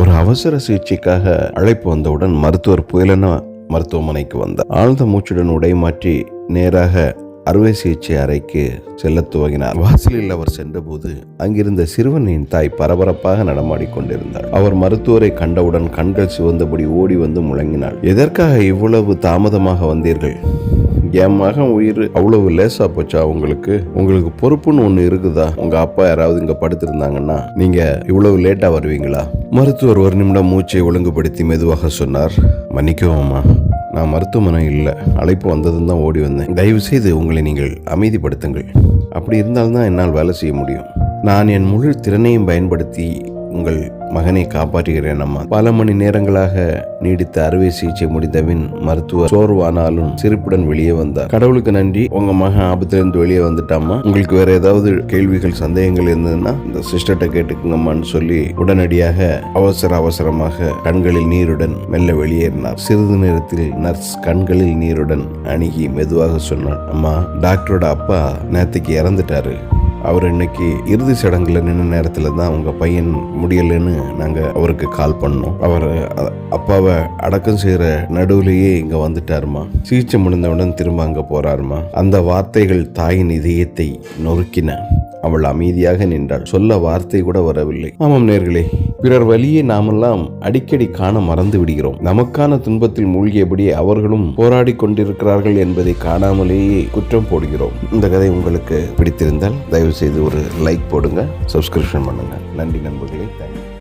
ஒரு அவசர சிகிச்சைக்காக அழைப்பு வந்தவுடன் மருத்துவர் புயலன மருத்துவமனைக்கு வந்தார். ஆழ்ந்த மூச்சுடன் உடை மாற்றி நேராக அறுவை சிகிச்சை அறைக்கு செல்ல துவங்கினார். வாசலில் அவர் சென்றபோது அங்கிருந்த சிறுவனின் தாய் பரபரப்பாக நடமாடிக்கொண்டிருந்தார் அவர் மருத்துவரை கண்டவுடன் கண்கள் சிவந்தபடி ஓடி வந்து முழங்கினாள். எதற்காக இவ்வளவு தாமதமாக வந்தீர்கள்? என் மகன் உயிர் அவ்வளவு லேசா போச்சா உங்களுக்கு? உங்களுக்கு பொறுப்புன்னு ஒன்று இருக்குதா? உங்க அப்பா யாராவது இங்க படுத்திருந்தாங்கன்னா நீங்க இவ்வளவு லேட்டா வருவீங்களா? மருத்துவர் ஒரு நிமிடம் மூச்சை ஒழுங்குபடுத்தி மெதுவாக சொன்னார் மன்னிக்கவும்மா நான் மருத்துவமனை இல்லை அழைப்பு வந்ததும் தான் ஓடி வந்தேன். தயவு செய்து உங்களை நீங்கள் அமைதிப்படுத்துங்கள். அப்படி இருந்தால்தான் என்னால் வேலை செய்ய முடியும். நான் என் முழு திறனையும் பயன்படுத்தி உங்கள் மகனை காப்பாற்றுகிறேன் அம்மா. பல மணி நேரங்களாக நீடித்த அறுவை சிகிச்சை முடிந்தபின் மருத்துவர் சோர்வானாலும் சிரிப்புடன் வெளியே வந்தார். கடவுளுக்கு நன்றி. உங்க மகன் ஆபத்திலிருந்து வெளியே வந்துட்டாமா உங்களுக்கு வேற ஏதாவது கேள்விகள் சந்தேகங்கள் இருந்ததுன்னா இந்த சிஸ்டர்கிட்ட கேட்டுக்குங்கம்மான்னு சொல்லி உடனடியாக அவசர அவசரமாக கண்களில் நீருடன் மெல்ல வெளியேறினார். சிறிது நேரத்தில் நர்ஸ் கண்களில் நீருடன் அணுகி மெதுவாக சொன்னார். அம்மா டாக்டரோட அப்பா நேத்துக்கு இறந்துட்டாரு. அவர் இன்னைக்கு இறுதி சடங்கில் நின்ன நேரத்தில் தான் அவங்க பையன் முடியலைன்னு நாங்கள் அவருக்கு கால் பண்ணோம். அவர் அப்பாவை அடக்கம் செய்கிற நடுவுலேயே இங்கே வந்துட்டாருமா. சிகிச்சை முடிந்தவுடன் திரும்ப அங்கே போகிறாருமா அந்த வார்த்தைகள் தாயின் இதயத்தை நொறுக்கின. அவள் அமைதியாக நின்றாள். சொல்ல வார்த்தை கூட வரவில்லை. ஆமாம் நேர்களே பிறர் வழியை நாமெல்லாம் அடிக்கடி காண மறந்து விடுகிறோம். நமக்கான துன்பத்தில் மூழ்கியபடி அவர்களும் போராடி கொண்டிருக்கிறார்கள் என்பதை காணாமலேயே குற்றம் போடுகிறோம். இந்த கதை உங்களுக்கு பிடித்திருந்தால் தயவு செய்து ஒரு லைக் போடுங்க சப்ஸ்கிரிப்ஷன் பண்ணுங்க. நன்றி நண்பர்களே தேங்க்யூ